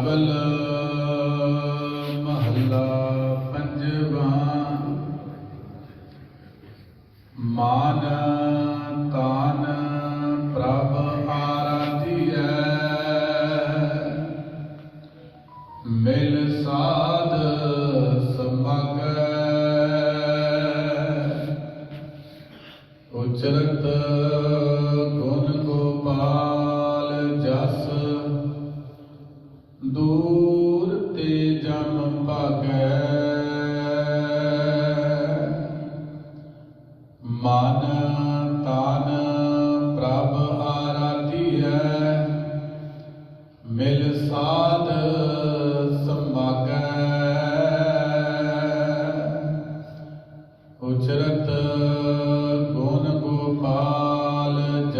ਬਲ ਮਹੱਲਾ ਪੰਜਵਾਂ ਮਾਨ ਤਾਨ ਪ੍ਰਭ ਆਰਾਧੀਐ ਮਿਲ ਸਾਧ ਸਮਾਗੈ ਉਚਰਤ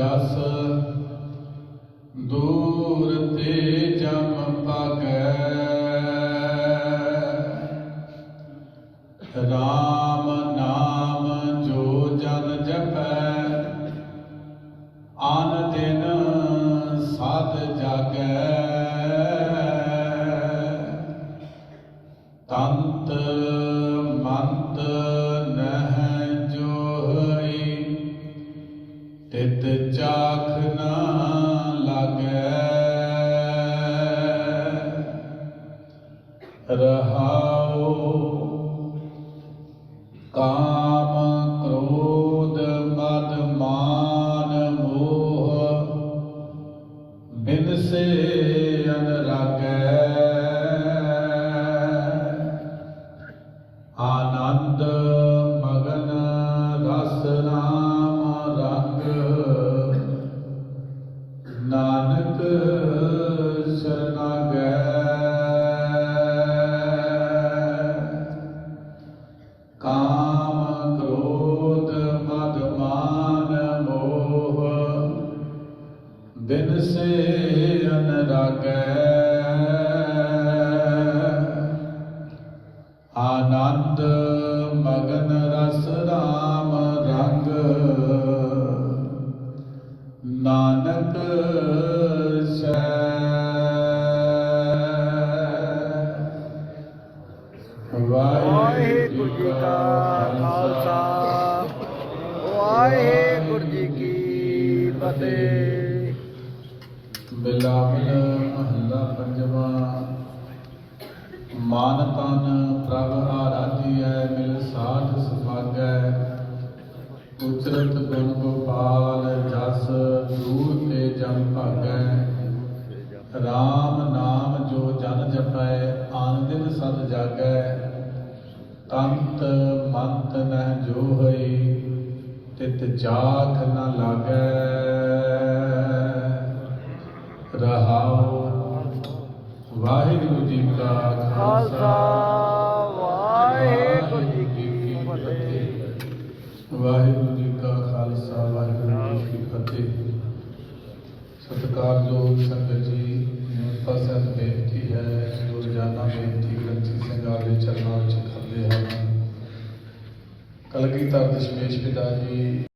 ਜਸ ਦੂਰ ਰਹਾਉ। ਕਾਮ ਕ੍ਰੋਧ ਮਦ ਮਾਨ ਮੋਹ। ਬਿਨ ਸੇ ਅਨਰਾਗੈ। ਆਨੰਦ ਬਿਨ ਸੇ ਅਨਰਾਗੈ ਆਨੰਦ ਮਗਨ ਰਸ ਰਾਮ ਰੰਗ। ਨਾਨਕ ਸੈ। ਵਾਹਿਗੁਰੂ ਜੀ ਕਾ ਖਾਲਸਾ। ਵਾਹਿਗੁਰੂ ਜੀ ਕੀ ਫਤਿਹ ਬਿਲਾਵਲ ਮਹੱਲਾ ਪੰਜਵਾਂ ਮਾਨ ਤਨ ਪ੍ਰਭ ਆਰਾਧੀਐ ਮਿਲ ਸਾਧ ਸੁਭਾਗੈ, ਉਚਰਤ ਗੁਣ ਗੋਪਾਲ ਜਸ ਦੂਰ ਤੇ ਜਮ ਭਾਗੈ। RAM ਨਾਮ ਜੋ ਜਨ ਜਪੈ ਆਨ ਦਿਨ ਸਦ ਜਾਗੈ। ਤੰਤ ਮੰਤ ਨਹਿ ਜੋ ਹੋਈ ਤਿਤ ਜਾਖ ਨ ਲਾਗੈ ਰਹਾਉ ਵਾਹਿਗੁਰੂ ਜੀ ਕਾ ਖਾਲਸਾ ਵਾਹਿਗੁਰੂ ਜੀ ਕੀ ਫਤਿਹ। ਵਾਹਿਗੁਰੂ ਜੀ ਕਾ ਖਾਲਸਾ ਵਾਹਿਗੁਰੂ ਜੀ ਕੀ ਫਤਿਹ। ਸਤਿਕਾਰਯੋਗ ਸੰਗਤ ਜੀ ਨਿਮਰਤਾ ਸਹਿਤ ਬੇਨਤੀ ਹੈ ਰੋਜ਼ਾਨਾ ਬੇਨਤੀ ਗ੍ਰੰਥੀ ਸਿੰਘਾਂ ਦੇ ਚਰਨਾਂ ਵਿੱਚ ਕਰਦੇ ਹਨ। ਕਲਗੀਧਰ ਦਸ਼ਮੇਸ਼ ਪਿਤਾ ਜੀ